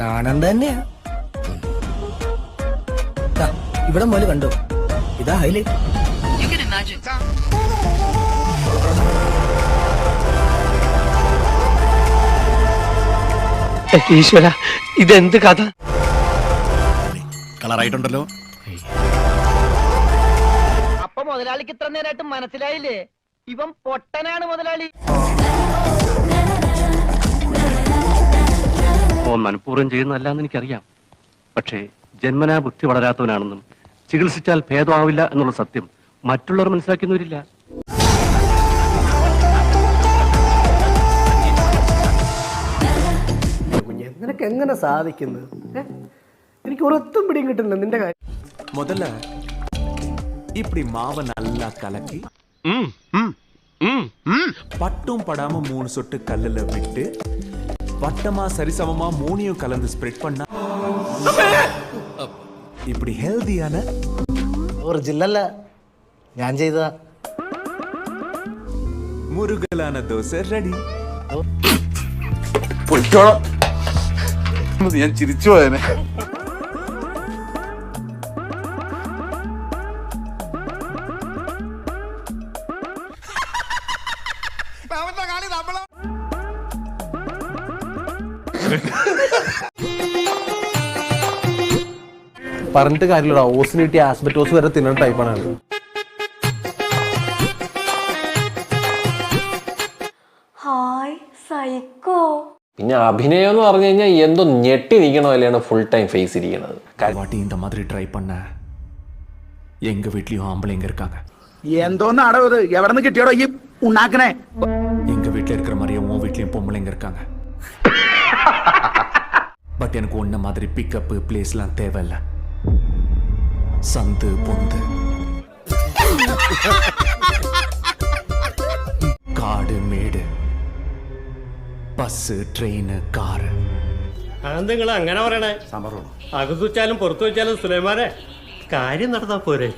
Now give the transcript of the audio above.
കാണണ്ട തന്നെയാ. ഇവിടെ മോൽ കണ്ടോ? ഇതാ imagine. ഈശ്വര ഇതെന്ത് കഥ? കളറായിട്ടുണ്ടല്ലോ. അപ്പൊ മുതലാളിക്ക് ഇത്ര നേരമായിട്ട് മനസ്സിലായില്ലേ? ഇവൻ പൊട്ടനാണ് മുതലാളി. ഓ മനഃപൂർവം ചെയ്യുന്നതല്ലാന്ന് എനിക്കറിയാം. പക്ഷേ ജന്മനാ ബുദ്ധി വളരാത്തവനാണെന്നും ചികിത്സിച്ചാൽ ഭേദമാവില്ല എന്നുള്ള സത്യം മറ്റുള്ളവർ മനസ്സിലാക്കുന്നവരില്ല. നിനക്ക് എങ്ങനെ സാധിക്കുന്നു എനിക്ക് ഒരൊത്തും പിടിയും കിട്ടുന്നില്ല നിന്റെ കാര്യം. മുതല ഇപ്പി മാവ നല്ല കലക്കി பட்டும் படாம மூணு சொட்டு கல்லுல விட்டு வட்டமா சரிசமமா மூணையும் கலந்து ஸ்ப்ரெட் பண்ணா இப்படி ஹெல்தியான ഒറിജിനല്ല ഞാൻ ചെയ്തതാ முருகலான தோசை ரெடி പൊയ്ക്കോളാം ഞാൻ ചിരിച്ചു പോയനെ പറഞ്ഞിട്ട് കാര്യമില്ലടാ ഓസിന് കിട്ടിയ ആസ്ബറ്റോസ് വരെ തിന്നുന്ന ടൈപ്പാണ് ആള്. ഹായ് സൈക്കോ പിന്നെ അഭിനയം എന്ന് പറഞ്ഞു കഴിഞ്ഞാൽ എന്തോ ഞെട്ടി നിൽക്കണ പോലെയാണ് ഫുൾ ടൈം ഫേസ് ഇരിക്കുന്നത് வாட்டி இந்த மாதிரி ட்ரை பண்ண எங்க வீட்லயும் ஆம்பளைங்க இருக்காங்க എന്തോന്നാടോ ഇത് എവിടെ നിന്ന് കിട്ടിയോടോ ഈ ഉണ്ടാക്കണേ எங்க வீட்ல இருக்கிற மாதிரியே உன் வீட்லயும் பொம்பளைங்க இருக்காங்க பட் எனக்கு ஒன்ன மாதிரி பிக்கப் பிளேஸ்லாம் தேவையில்ல சந்து பொந்து കാട് മേട് ബസ് ട്രെയിന് കാറ് നിങ്ങൾ അങ്ങനെ പറയണേ അകത്ത് വെച്ചാലും പുറത്തു വെച്ചാലും സുലൈമാരെ കാര്യം നടന്നാ പോരെ